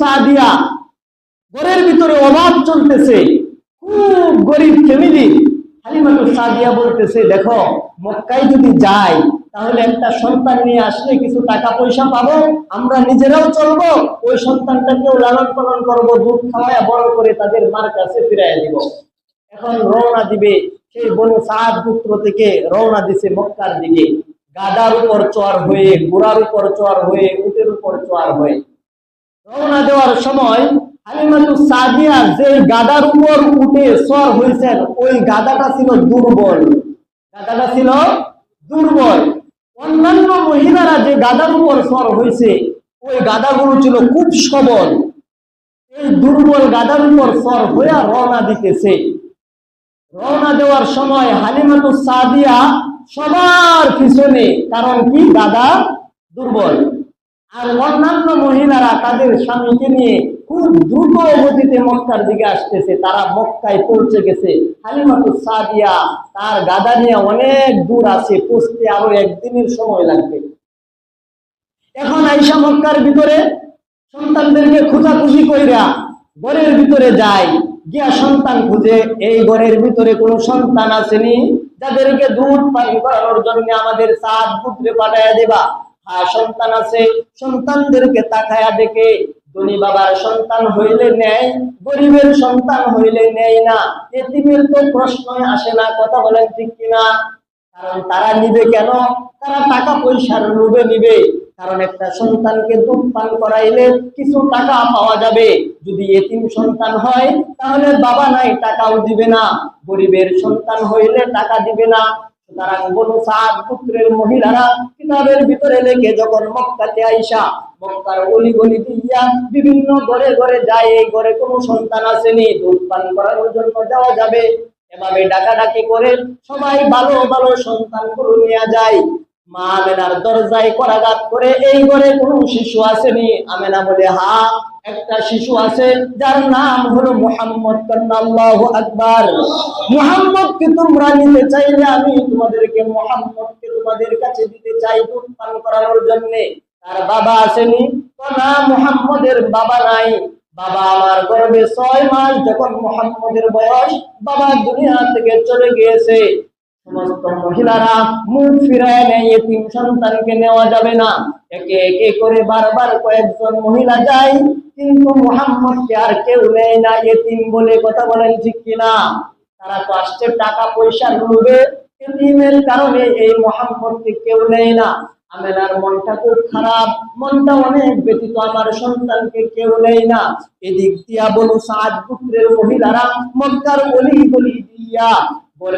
সাদিয়া। ঘরের ভিতরে অভাব চলতেছে। খুব গরিব ফ্যামিলি। হালিমাতু সাদিয়া বলতেছে, দেখো, মক্কায় যদি যাই, তাহলে একটা সন্তান নিয়ে আসলে কিছু টাকা পয়সা পাবো, আমরা নিজেরাও ওই সন্তানটাকেও লালন পালন করব, দুধ বড় করে তাদের মার কাছে ফিরাই দিব। এখন রওনা দিবে সেই বনু সাদ পুত্র থেকে, রওনা দিছে মক্কার দিকে। গাদার উপর চর হয়ে, ঘোড়ার উপর চর হয়ে, উটের উপর চর হয়ে। রওনা দেওয়ার সময় হালিমাতু সাদিয়া যে গাদার উপর উঠে সর হয়েছেন, ওই গাদাটা ছিল দুর্বল। গাদাটা ছিল দুর্বল। অন্যান্য মহিলারা যে গাদার উপর সর হয়েছে, ওই গাদাগুলো ছিল খুব সবল। এই দুর্বল গাদার উপর সর হইয়া রওনা দিতেছে। রওনা দেওয়ার সময় হালিমাতু সাদিয়া সবার পিছনে, কারণ কি? দাদা দুর্বল। আর অন্যান্য মহিলারা তাদের স্বামীকে নিয়ে খুব দ্রুত গতিতে মক্কার দিকে আসতেছে। তারা মক্কায় পৌঁছে গেছে। হালিমাতু সাদিয়া, তার গাদা নিয়ে অনেক দূর আছে, পৌঁছতে আরও একদিনের সময় লাগবে। এখন আইসা মক্কার ভিতরে সন্তানদেরকে খোঁজাখুঁজি কইরা ঘরের ভিতরে যায়। গিয়া সন্তান খুঁজে, এই ঘরের ভিতরে কোনো সন্তান আসেনি। যাদেরকে দুধ পানি করানোর জন্য আমাদের সাত পুত্রে পাঠাইয়া দেবা। সন্তান আছে, সন্তানদেরকে তাকায়া দেখে, ধনী বাবার সন্তান হইলে নেয়, গরিবের সন্তান হইলে নেয় না। এতিমের তো প্রশ্নই আসে না, কথা বলেন ঠিক কিনা? কারণ তারা নিবে কেন? তারা টাকা পয়সার লোভে নিবে। কারণ একটা সন্তানকে দুধ পান করাইলে কিছু টাকা পাওয়া যাবে। যদি এতিম সন্তান হয়, তাহলে বাবা নাই, টাকাও দিবে না। গরিবের সন্তান হইলে টাকা দিবে না। গলি বিভিন্ন ঘরে ঘরে যায়, এই ঘরে কোনো সন্তান আসেনি, দুধ পান করানোর জন্য যাওয়া যাবে। এভাবে ডাকাডাকি করে সবাই ভালো ভালো সন্তানগুলো নিয়ে যায়। মা আমেনার দরজায় করাঘাত করে, এই ঘরে কোনো শিশু আসেনি। আমেনা বলে, হা একটা শিশু আছে, যার নাম হলো মোহাম্মদ আল্লাহ আকবার। মোহাম্মদকে তোমরা নিতে চাইলে আমি তোমাদেরকে মোহাম্মদকে তোমাদের কাছে দিতে চাই দুধ পান করানোর জন্য। তার বাবা আসেনি। তো না, মোহাম্মদের বাবা নাই। বাবা আমার গর্বে ছয় মাস, যখন মোহাম্মদের বয়স বাবা দুনিয়া থেকে চলে গিয়েছে। সমস্ত মহিলারা মুখ ফিরায় নেয়, এতিম সন্তানকে নেওয়া যাবে না। একে একে করে বারবার কয়েকজন মহিলা যায়, কিন্তু মোহাম্মদকে আর কেউ নেয় না। এতিম বলে কথা বলেন ঠিক কিনা? তারা আসছে টাকা পয়সার লোভে। এতিমের কারণে এই মোহাম্মদকে কেউ নেয় না। আমেনার মনটা খুব খারাপ। মনটা অনেক ব্যতীত আমার সন্তানকে কেউ নেয় না। এদিক দিয়া বলু সাত পুত্রের মহিলারা মক্কার গলি গলি দিয়া ঘর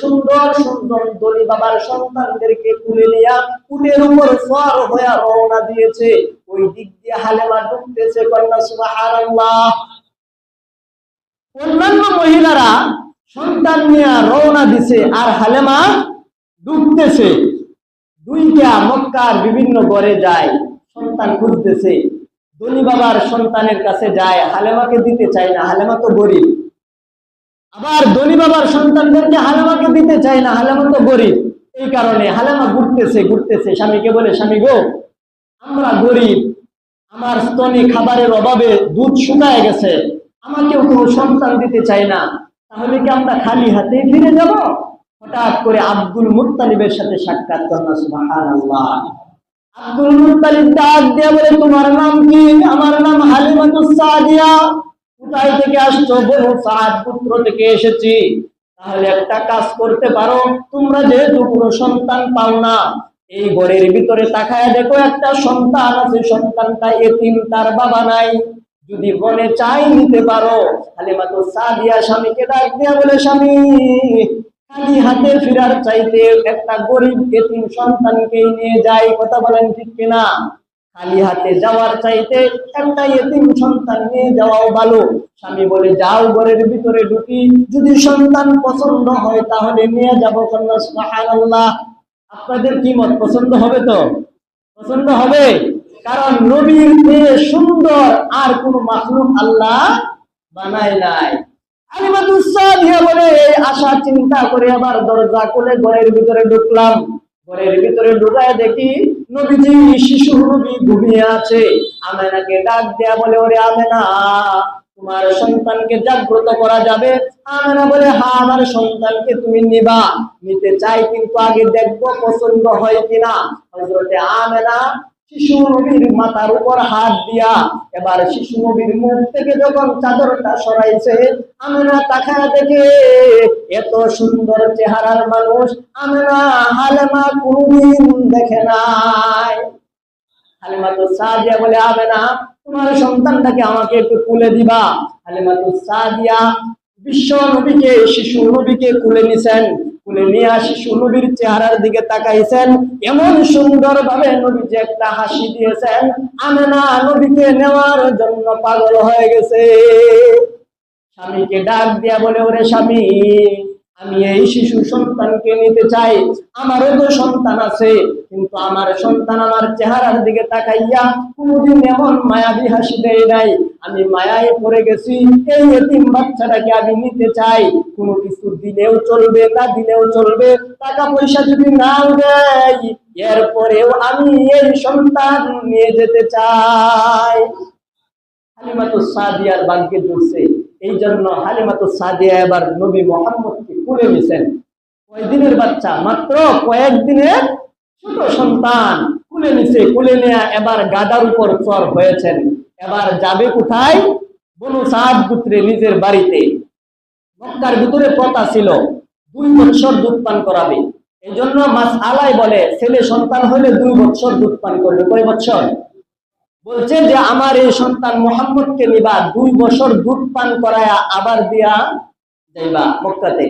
সুন্দর সুন্দর দলি বাবার সন্তানদেরকে তুলে নিয়া উটের উপর সর হইয়া রওনা দিয়েছে। ওই দিক দিয়ে হালেমা ঢুকতেছে কন্যা, সুবহানাল্লাহ। অন্যান্য মহিলারা সন্তান নিয়ে রওনা দিছে আর হালেমা ডুবতেছে দুইটা মক্কার বিভিন্ন ঘরে যায়, সন্তান খুঁজতেছে। ধনী বাবার সন্তানের কাছে যায়, হালেমাকে দিতে চায় না, হালেমা তো গরিব। আবার ধনী বাবার সন্তানদেরকে হালেমাকে দিতে চায় না, হালেমা তো গরিব। এই কারণে হালেমা ঘুরতেছে ঘুরতেছে। স্বামীকে বলে, স্বামী গো, আমরা গরিব। আমার স্তনে খাবারের অভাবে দুধ শুকায় গেছে। আমাকেও কোনো সন্তান দিতে চায় না। তাহলে কি আমরা খালি হাতে ফিরে যাব? হঠাৎ করে আব্দুল মুত্তালিবের সাথে সাক্ষাৎ আব্দুল মুত্তালিব ডাক দিয়ে বলে, তোমার নাম কি? আমার নাম হালিমাতুস সাদিয়া। কোথায় থেকে আসছো বলো? সাদ পুত্র থেকে এসেছি। তাহলে একটা কাজ করতে পারো। তোমরা যেহেতু কোনো সন্তান পাও না, এই ঘরের ভিতরে তাকায় দেখো একটা সন্তান আছে। সন্তানটা এতিম, তার বাবা নাই। যদি মনে চাই নিতে পারো তাহলে হালিমাতুস সাদিয়া স্বামীকে ডাক দিয়া বলে, স্বামী, খালি হাতে ফিরার চাইতে একটা গরিব এতিম সন্তানকে নিয়ে যাই। কথা বলেন ঠিক কিনা? খালি হাতে যাওয়ার চাইতে একটা এতিম সন্তান নিয়ে যাওয়াও ভালো। স্বামী বলে, যাও ঘরের ভিতরে ঢুকি। যদি সন্তান পছন্দ হয়, তাহলে নিয়ে যাব কন্যা আপনাদের কি মত, পছন্দ হবে তো? পছন্দ হবে? কারণ নবীর চেয়ে সুন্দর আর কোন মাখলুক আল্লাহ বানায় নাই। বলে আশা চিন্তা করে আবার দরজা খুলে ঘরের ভিতরে ঢুকলাম। ঘরের ভিতরে ঢুকায় দেখি নবীজি, শিশু নবী ঘুমিয়ে আছে। আমেনাকে ডাক দেয়া বলে, ওরে আমেনা, তোমার সন্তানকে জাগ্রত করা যাবে? আমেনা বলে, হা, আমার সন্তানকে তুমি নিবা। নিতে চাই, কিন্তু আগে দেখব পছন্দ হয় কিনা। হজরতে আমেনা শিশু নবীর মাথার উপর হাত দিয়া এবার শিশু নবীর মুখ থেকে যখন চাদরটা সরাইছে, আমেনা তাকায় দেখে, এত সুন্দর চেহারার মানুষ আমেনা হালেমা কোনদিন দেখে নাই। হালিমা তো সাদিয়া বলে আবে না তোমার সন্তানটাকে আমাকে একটু কুলে দিবা। হালিমা তো সাদিয়া বিশ্ব নবীকে শিশু নবীকে কুলে নিছেন, কুলে নিয়ে শিশু নবীর চেহারার দিকে তাকাইছেন। এমন সুন্দর ভাবে নবী যে একটা হাসি দিয়েছেন, আমেনা নবীকে নেওয়ার জন্য পাগল হয়ে গেছে। স্বামীকে ডাক দিয়া বলে, ওরে স্বামী আমি এই শিশু সন্তানকে নিতে চাই। আমারও তো সন্তান আছে, কিন্তু আমার সন্তান আমার চেহারার দিকে তাকাইয়া কোনদিন এমন মায়াবী হাসি দেয় নাই। আমি মায়ায় পড়ে গেছি, এই এতিম বাচ্চাটাকে আমি নিতে চাই। কোনো কিছু দিলেও চলবে না দিলেও চলবে টাকা পয়সা যদি নাও দেয়, এরপরেও আমি এই সন্তান নিয়ে যেতে চাই। হালিমাতু সাদিয়ার বানকে ধরছে। এই জন্য হালিমাতু সাদিয়া এবার নবী মোহাম্মদকে কুলে নিছেন। কয়েকদিনের বাচ্চা? মাত্র কয়েকদিনের ছোট সন্তান কুলে নিছে। কুলে নেয়া এবার গাদার উপর চর হয়েছেন। এবার যাবে কোথায়? বনু সাদ পুত্রে নিজের বাড়িতে। মক্কার ভিতরে প্রথা ছিল, দুই বছর দুধ পান করাবে। এই জন্য মাস আলাই বলে, ছেলে সন্তান হলে দুই বছর দুধ পান করবে। কয় বছর বলছে যে, আমার এই সন্তান মোহাম্মদকে নিবা, দুই বছর দুধ পান করায় আবার দিয়া যাইবা মক্কাতে।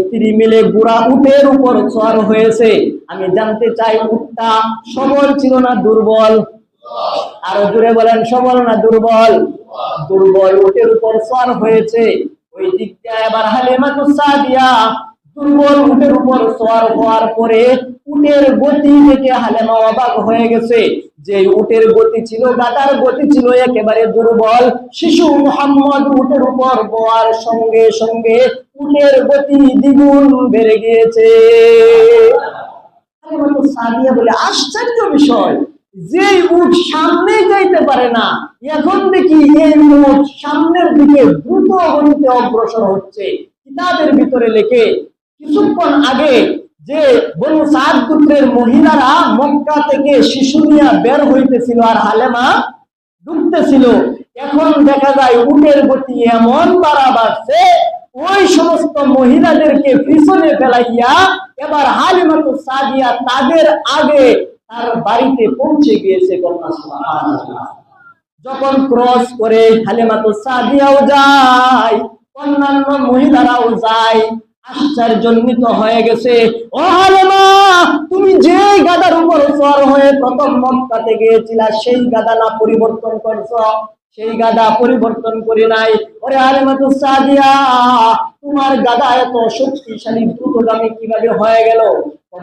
স্ত্রী মিলে গুড়া উটের উপর হয়েছে। আমি জানতে চাই, উটটা সবল ছিল না দুর্বল? আরও দূরে বলেন, সবল না দুর্বল? দুর্বল উটের উপর চর হয়েছে। ওই দিক দিয়ে এবার হালেমাতুসা দিয়া দুর্বল উটের উপর সোয়ার হওয়ার পরে উটের গতি দেখে হালেমা অবাক হয়ে গেছে। যে উটের গতি ছিল গতি ছিল একেবারে দুর্বল। শিশু মোহাম্মদ উটের উপর বোয়ার সঙ্গে সঙ্গে উটের গতি দ্বিগুণ বেড়ে গিয়েছে। সাদিয়া বলে, আশ্চর্য বিষয় যে উট সামনে যাইতে পারে না, এখন দেখি এই উট সামনের দিকে দ্রুত গতিতে অগ্রসর হচ্ছে। কিতাবের ভিতরে লেখে কিছুক্ষণ আগে যে বনু সাদ পুত্রের মহিলারা মক্কা থেকে শিশু নিয়ে বের হইতেছিল আর হালেমা ঢুকতেছিল এখন দেখা যায় উটের গতি এমন বাড়া বাড়ছে, ওই সমস্ত মহিলাদেরকে পিছনে ফেলাইয়া এবার হালিমাতু সাদিয়া তাদের আগে তার বাড়িতে পৌঁছে গিয়েছে যখন ক্রস করে হালিমাতু সাদিয়াও যায়, অন্যান্য মহিলারাও যায় পরিবর্তন করছ। সেই গাদা পরিবর্তন নাই। ওরে সাদিয়া তোমার গাদা এত শক্তিশালী, দ্রুতগামী কীভাবে হয়ে গেল?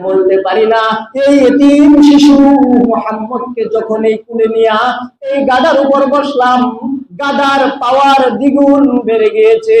বলতে পারি না। এই এতিম শিশু মোহাম্মদকে যখন এই কুলে নিয়া এই গাদার উপর বসলাম, গাদার পাওয়ার দ্বিগুণ বেড়ে গিয়েছে।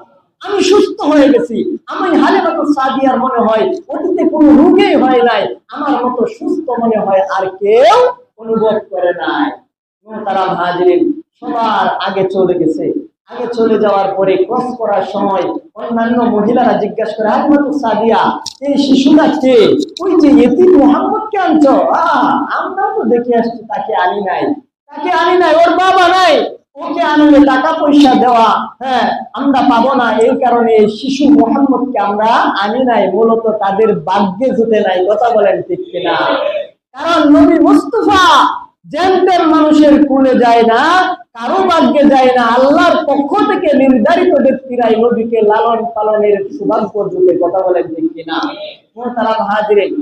আমি সুস্থ হয়ে গেছি। আমি হালেমাতু সাদিয়ার মনে হয়, অতীতে কোনো রোগে হয় নাই। আমার মতো সুস্থ মনে হয় আর কেউ অনুভব করে নাই। তারা হাজিরিন সবার আগে চলে গেছে। আগে চলে যাওয়ার পরে ক্রস করার সময় অন্যান্য মহিলারা জিজ্ঞাসা করে হালিমাতু সাদিয়া, এই শিশুটা কে? ওই যে এতিম মোহাম্মদকে আনছো? আহ আমরা তো দেখে আসছি, তাকে আনি নাই। তাকে আনি নাই, ওর বাবা নাই। ওকে আনলে টাকা পয়সা দেওয়া হ্যাঁ আমরা পাবো না, এই কারণে শিশু মোহাম্মদকে আমরা আনি নাই, মূলত তাদের ভাগ্যে জুটে নাই, কথা বলেন ঠিক কিনা? কারণ নবী মুস্তফা জেন্টের মানুষের কুলে যায় না, কারও ভাগ্যে যায় না, আল্লাহর পক্ষ থেকে নির্ধারিত ব্যক্তিরাই নবীকে লালন পালনের সৌভাগ্য জুটে কথা বলেন ঠিক কিনা? মোহতারাম হাজিরিন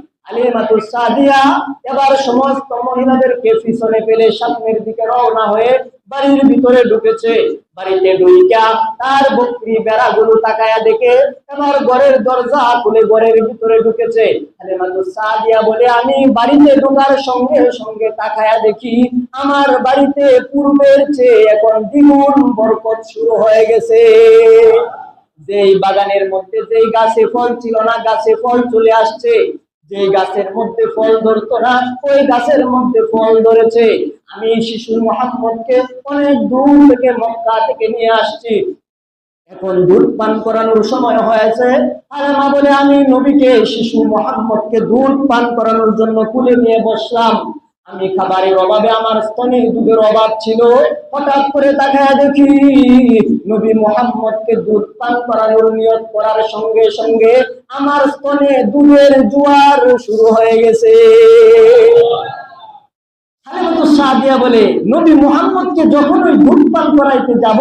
এবার সমস্ত মহিলাদেরকে পিছনে সামনের দিকে রওনা হয়ে বাড়ির ভিতরে ঢুকেছে। বাড়িতে দেখে এবার ঘরের দরজা ঘরের ভিতরে ঢুকেছে। আমি বাড়িতে ঢোকার সঙ্গে সঙ্গে তাকায়া দেখি, আমার বাড়িতে পূর্বের চেয়ে এখন দ্বিগুণ বরকত শুরু হয়ে গেছে। যেই বাগানের মধ্যে যেই গাছে ফল ছিল না, গাছে ফল চলে আসছে। যে গাছের মধ্যে ফল ধরতো না ওই গাছের মধ্যে ফল ধরেছে। আমি শিশু মোহাম্মদকে অনেক দূর থেকে মক্কা থেকে নিয়ে আসছি। এখন দুধ পান করানোর সময় হয়েছে। আর মা বলে, আমি নবীকে শিশু মোহাম্মদকে দুধ পান করানোর জন্য কুলে নিয়ে বসলাম। আমি খাবারের অভাবে আমার স্তনে দুধের অভাব ছিল। হঠাৎ করে তাকায় দেখি নবী মোহাম্মদকে দুধ পান করানোর নিয়ত করার সঙ্গে সঙ্গে আমার স্তনে দুধের জোয়ার শুরু হয়ে গেছে। বলে, নবী মুহাম্মদকে যখন ওই দুধ পান করাইতে যাব,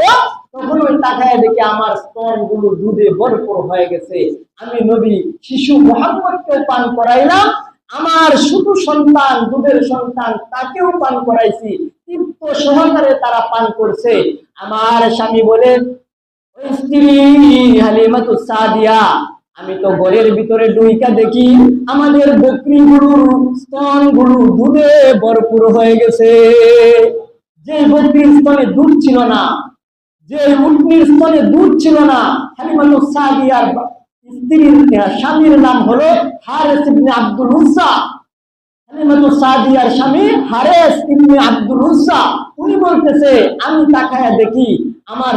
তখন ওই তাকায় দেখে আমার স্তনগুলো দুধে ভরপুর হয়ে গেছে। আমি নবী শিশু মুহাম্মদকে পান করাইলাম আমার শুধু সন্তান, দুধের সন্তান, তাকেও পান করাইছি। তৃপ্ত সহকারে তারা পান করছে। আমার স্বামী বলে, ওই স্ত্রী হালিমাতু সাদিয়া, আমি তো ঘরের ভিতরে ডুইকা দেখি, আমাদের বকরিগুলোর স্তনগুলো দুধে ভরপুর হয়ে গেছে। যে বকরির স্তনে দুধ ছিল না, যে উটনির স্তনে দুধ ছিল না, হালিমাতু সাদিয়ার স্ত্রীর স্বামীর নাম হলো হারেস ইবনে আব্দুল সাদিয়ার স্বামী আব্দুল উনি বলতেছে, আমি দেখি, আমার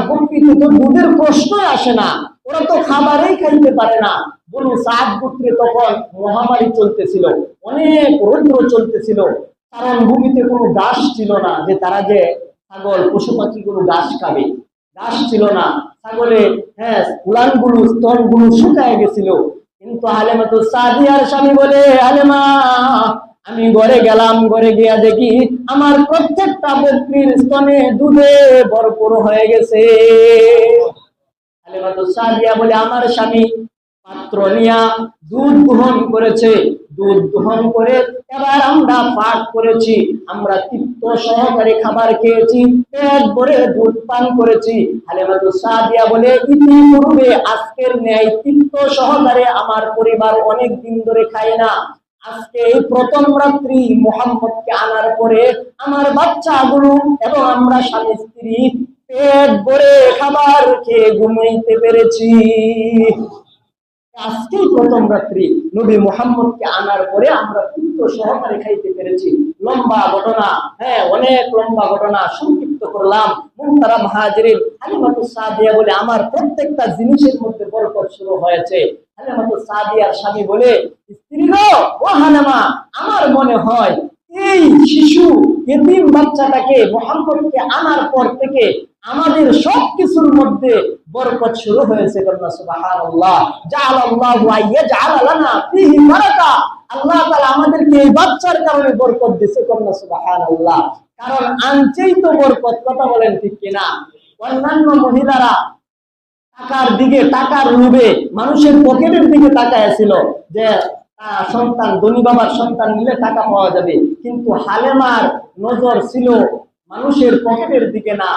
প্রশ্নই আসে না। ওরা তো খাইতে পারে না। তখন মহামারী চলতেছিল, অনেক রৌদ্র চলতেছিল। কারণ ভূমিতে কোনো ঘাস ছিল না যে তারা যে ছাগল, পশু পাখিগুলো ঘাস খাবে। ঘাস ছিল না। হ্যাঁ গেছিল। কিন্তু তো স্বামী বলে আমি ঘরে গেলাম, ঘরে গিয়া দেখি আমার প্রত্যেকটা বকরির স্তনে দুধে ভরপুর হয়ে গেছে। হালেমা তো সাদিয়া বলে, আমার স্বামী পাত্র নিয়া দুধ গ্রহণ করেছে। এবার আমরা পাক করেছি, আমরা সহকারে খাবার খেয়েছি দুধ পান করেছি। বলে আজকের ন্যায় তৃপ্ত সহকারে আমার পরিবার অনেক দিন ধরে খায় না। আজকে এই প্রথম রাত্রি মোহাম্মদকে আনার পরে আমার বাচ্চাগুলো এবং আমরা স্বামী স্ত্রী খাবার খেয়ে ঘুমাইতে পেরেছি। আজকেই প্রথম রাত্রি। নবী মোহাম্মদকে আনার পরে আমরা তৃপ্ত সহকারে খাইতে পেরেছি। লম্বা ঘটনা হ্যাঁ অনেক লম্বা ঘটনা। সংক্ষিপ্ত করলাম। মুহতারা মহাজিরিন হালিমাতু সাদিয়া বলে, আমার প্রত্যেকটা জিনিসের মধ্যে বরকত শুরু হয়েছে। হালিমাতু সাদিয়ার স্বামী বলে, স্ত্রী ও হালেমা আমার মনে হয় এই শিশু, এতিম বাচ্চাটাকে মোহাম্মদকে আনার পর থেকে আমাদের সব কিছুর মধ্যে বরকত শুরু হয়েছে আল্লাহ তাআলা আমাদেরকে এই বাচ্চার কারণে বরকত দিয়েছে কন্যা সুবহানাল্লাহ। কারণ আনছেই তো বরকত, কথা বলেন ঠিক কিনা? অন্যান্য মহিলারা টাকার দিকে টাকার লোভে মানুষের পকেটের দিকে তাকায় ছিল যে সন্তান, ধনী বাবার সন্তান নিলে টাকা পাওয়া যাবে। কিন্তু হালেমার নজর ছিল মানুষের পকেটের দিকে না।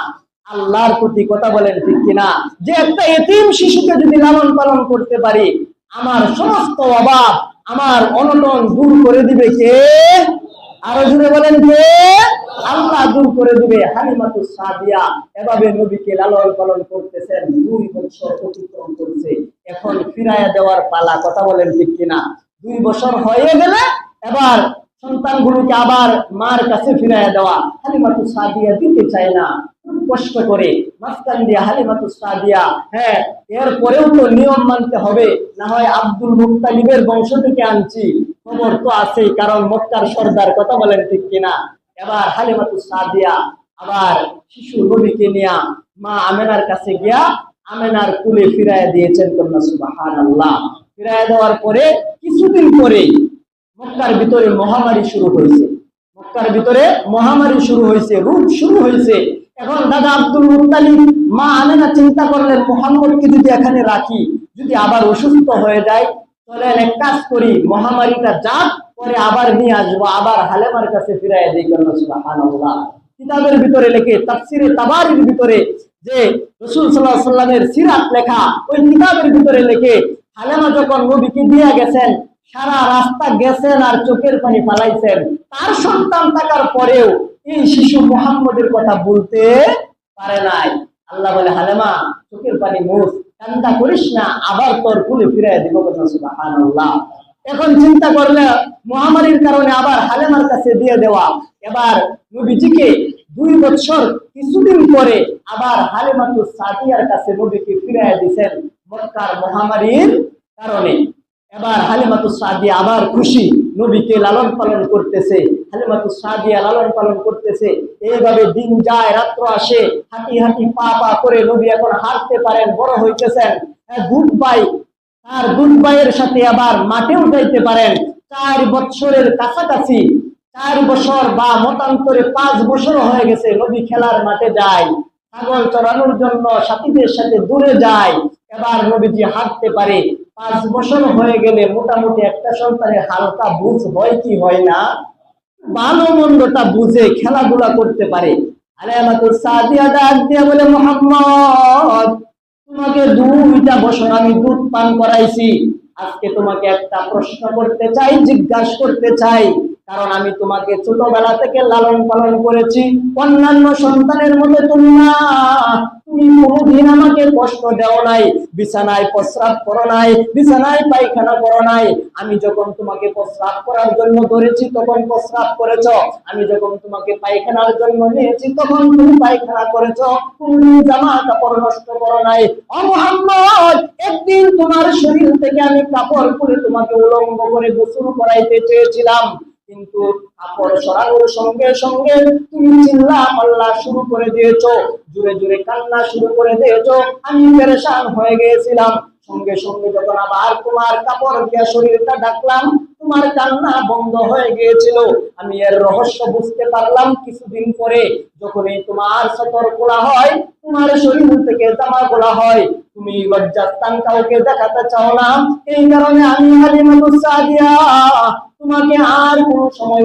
আল্লাহর প্রতি কথা বলেন, ঠিক কিনা? যে একটা এতিম শিশুকে যদি লালন পালন করতে পারি, আমার সমস্ত অভাব, আমার অনটন দূর করে দিবে কে? আরও জুড়ে বলেন যে আল্লাহ দূর করে দিবে হালিমাতু সাদিয়া। এভাবে নবীকে লালন পালন করতেছেন, দুই বছর অতিক্রম করছে। এখন ফিরাইয়া দেওয়ার পালা, কথা বলেন ঠিক কিনা? দুই বছর হয়ে গেলে এবার সন্তানগুলোকে আবার মার কাছে ফিরাইয়া দেওয়া হালিমাতু সাদিয়া দিতে চায় না। কষ্ট করে হ্যাঁ এরপরেও তো নিয়ম মানতে হবে। না হয় আব্দুল মুক্তালিবের বংশ থেকে আনছি। খবর তো আছেই, কারণ মক্কার সর্দার কথা বলেন ঠিক কিনা। এবার হালিমাতু সাদিয়া আবার শিশু নবীকে নিয়া মা আমেনার কাছে গিয়া আমেনার কুলে ফিরাইয়া দিয়েছেন কন্যা সুবাহান আল্লাহ দেওয়ার পরে কিছুদিন পরেই মক্কার ভিতরে মহামারী শুরু হয়েছে। মক্কার ভিতরে মহামারী শুরু হয়েছে রূপ শুরু হয়েছে। এখন দাদা আব্দুল মুতালিব মা আমেনা চিন্তা করলেন মোহাম্মদকে যদি এখানে রাখি, যদি আবার অসুস্থ হয়ে যায় চলেন এক কাজ করি, মহামারীটা যাক, পরে আবার নিয়ে আসব, আবার হালেমার কাছে ফিরাই দিই সুবহানাল্লাহ। কিতাবের ভিতরে লেখে, তাফসিরে তাবারির ভিতরে যে রসুল সাল্লাহ সাল্লামের সিরাত লেখা, ওই কিতাবের ভিতরে লেখে, হালেমা যখন নবীকে দিয়ে গেছেন সারা রাস্তা গেছেন আর চোখের পানি ফালাইছেন। তার সন্তান থাকার পরেও এই শিশু মোহাম্মদের কথা বলতে পারে নাই। আল্লাহ বলে, হালেমা, চোখের পানি মুখ কান্দা করিস না, আবার তোর কুলে ফিরাই দিব সুবহানাল্লাহ। এখন চিন্তা করলে মহামারীর কারণে আবার হালেমার কাছে দিয়ে দেওয়া। এবার নবীজিকে দুই বছর কিছুদিন পরে আবার হালেমাতু সাদিয়ার কাছে নবীকে ফিরাই দিয়েছেন মক্কার মহামারীর কারণে। এবার হালিমাতু সাদিয়া আবার খুশি। নবীকে লালন পালন করতেছে। হালিমাতু সাদিয়া লালন পালন করতেছে। এইভাবে দিন যায়, রাত্র আসে। হাঁটি হাঁটি পা পা করে নবী এখন হাঁটতে পারেন, বড় হইতেছেন। গুড বাই তার গুড বাইয়ের সাথে আবার মাঠেও যাইতে পারেন। চার বছরের কাছাকাছি, চার বছর বা মতান্তরে পাঁচ বছর হয়ে গেছে নবী খেলার মাঠে যায়। ছাগল চড়ানোর জন্য সাথীদের সাথে দূরে যায়। এবার নবীজি হাঁটতে পারে। পাঁচ বছর হয়ে গেলে মোটামুটি একটা সন্তানের হালকা বুঝ হয় কি হয় না? ভালো মন্দটা বুঝে খেলাধুলা করতে পারে। সাদিয়া ডাক দিয়া বলে, মোহাম্মদ, তোমাকে দুইটা বছর আমি দুধ পান করাইছি। আজকে তোমাকে একটা প্রশ্ন করতে চাই, জিজ্ঞাসা করতে চাই। কারণ আমি তোমাকে ছোটবেলা থেকে লালন পালন করেছি। অন্যান্য সন্তানের মধ্যে তুমি না। তুমি কোনোদিন আমাকে কষ্ট দেও নাই, বিছানায় প্রস্রাব করো নাই, বিছানায় পায়খানা করো নাই। আমি যখন তোমাকে প্রস্রাব করার জন্য ধরেছি, তখন প্রস্রাব করেছ। আমি যখন তোমাকে পায়খানার জন্য নিয়েছি, তখন তুমি পায়খানা করেছ। কোনদিন জামা কাপড় নষ্ট করো নাই। ও একদিন তোমার শরীর থেকে আমি কাপড় খুলে তোমাকে উলঙ্গ করে গোসল করাইতে চেয়েছিলাম। কিন্তু কাপড় সরানোর সঙ্গে সঙ্গে তুমি চিল্লা পাল্লা শুরু করে দিয়েছ জুড়ে জুড়ে কান্না শুরু করে দিয়েছ, আমি পেরেশান হয়ে গিয়েছিলাম। সঙ্গে সঙ্গে যখন আবার তোমার কাপড় দিয়া শরীরটা ডাকলাম তোমার কান্না বন্ধ হয়ে গিয়েছিল। আমি এর রহস্য বুঝতে পারলাম কিছুদিন পরে যখন এই তোমার সতর খোলা হয়, তোমার শরীর থেকে জামা খোলা হয় কাউকে দেখাতে চাও না। এই কারণে আমি সাদিয়া, তোমাকে আর কোন সময়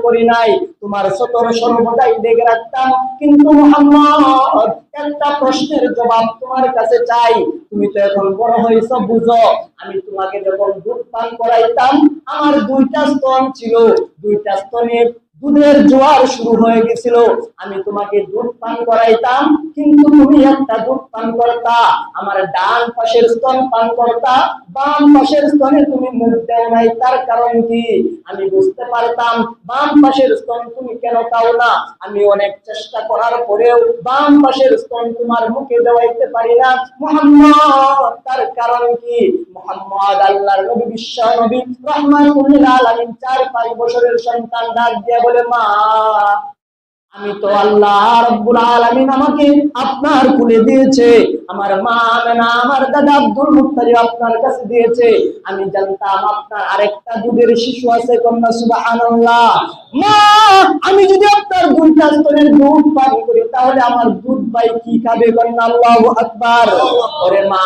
করি নাই। তোমার সতর সর্বদাই রাখতাম। কিন্তু মোহাম্মদ, একটা প্রশ্নের জবাব তোমার কাছে চাই। তুমি তো এখন বড় হয়েছ, বুঝো। আমি তোমাকে যখন দুধ পান করাইতাম, আমার দুইটা স্তন ছিল। দুইটা স্তনে দুধের জোয়ার শুরু হয়ে গেছিল। আমি তোমাকে দুধ পান করাইতাম, কিন্তু তুমি একটা দুধ পান করতা, আমার ডান পাশের স্তন পান করতা, বাম পাশের স্তনে তুমি মুখ দেও নাই। তার কারণ কি? আমি বুঝতে পারতাম, বাম পাশের স্তন তুমি কেন তাও না? আমি অনেক চেষ্টা করার পরেও বাম পাশের স্তন তোমার মুখে দেওয়াইতে পারি না। মোহাম্মদ, তার কারণ কি? মোহাম্মদ, আল্লাহর নবী, বিশ্ব নবী আলামিন, চার পাঁচ বছরের সন্তান ডাক দিয়ে বলে, মা, আমি তো আল্লাহ রব্বুল আলামিন আমাকে আপনার কুলে দিয়েছে। আমার মা আমেনা, আমার দাদা আব্দুল মুত্তালিব আপনার কাছে দিয়েছে। আমি জানতাম আপনার আরেকটা দুধের শিশু আছে কন্যা, সুবহানাল্লাহ। মা, আমি যদি আপনার দুইটা স্তনের দুধ পান করি, তাহলে আমার দুধ পাই কি খাবে কন্যা? আল্লাহু আকবার। ওরে মা,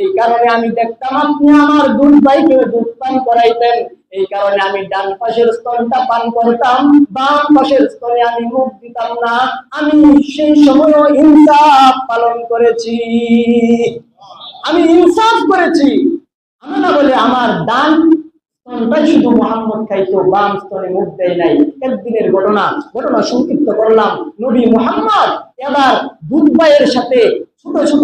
এই কারণে আমি দেখতাম আপনি আমার দুধ ভাইকে দুধ পান করাইতেন। এই কারণে আমি ডান পাশের স্তনটা পান করতাম, বাম পাশের স্তনে আমি মুখ দিতাম না। আমি সেই সময় ইনসাফ পালন করেছি। আমি ইনসাফ করেছি। আমি না বলে আমার ডান শুধু মোহাম্মদ খাইতো, বাম স্তনে মুখ দেয় নাই। একদিনের ঘটনা ঘটনা সংক্ষিপ্ত করলাম। নবী মোহাম্মদ এবার দুধ সাথে ছোট ছোট